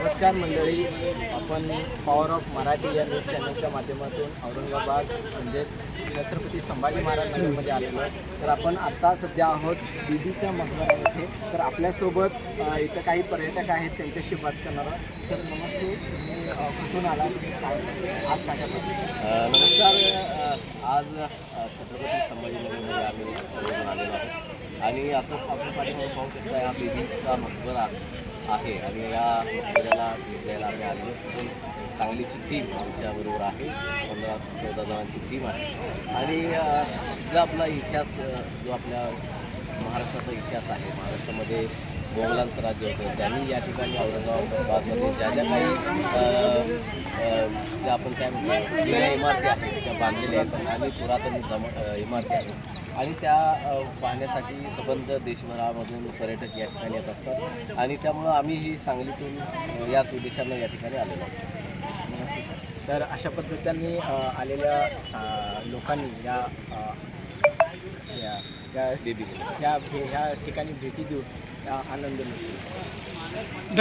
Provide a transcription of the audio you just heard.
नमस्कार मंडळी आपण पॉवर ऑफ मराठी या न्यूज चॅनलच्या माध्यमातून औरंगाबाद म्हणजेच छत्रपती संभाजी महाराज नगरमध्ये आलेलो आहे तर आपण आत्ता सध्या आहोत दिदीच्या मंदिरामध्ये. तर आपल्यासोबत इथं काही पर्यटक आहेत त्यांच्याशी बात करणार आहोत. सर नमस्ते. तुम्ही कुठून आला काय आज काय नमस्कार. आज छत्रपती छत्रपती संभाजीनगरमध्ये आम्ही सर्वजण आलेलो आहोत. आणि आता आपण पाठीमध्ये पाहू शकता हा बेबीचा मकबरा आहे. आणि या द्यायला आम्ही आलेलो असून सांगलीची टीम आमच्याबरोबर आहे. पंधरा चौदा जणांची टीम आहे. आणि जो आपला इतिहास जो आपल्या महाराष्ट्राचा इतिहास आहे महाराष्ट्रामध्ये मोगलांचं राज्य होतं. त्यांनी या ठिकाणी औरंगाबादमध्ये ज्या ज्या काही ज्या आपण काय म्हणतो जुन्या इमारती आहेत त्या बांधलेल्या आहेत आणि पुरातन जम इमारती आहेत. आणि त्या पाहण्यासाठी सबंध देशभरामधून पर्यटक या ठिकाणी येत असतात. आणि त्यामुळं आम्ही ही सांगलीतून याच उद्देशानं या ठिकाणी आलेलो आहोत. तर अशा पद्धतीने आलेल्या लोकांनी या या या बेबी ह्या ह्या ठिकाणी भेटी देऊन आनंद मिळतो.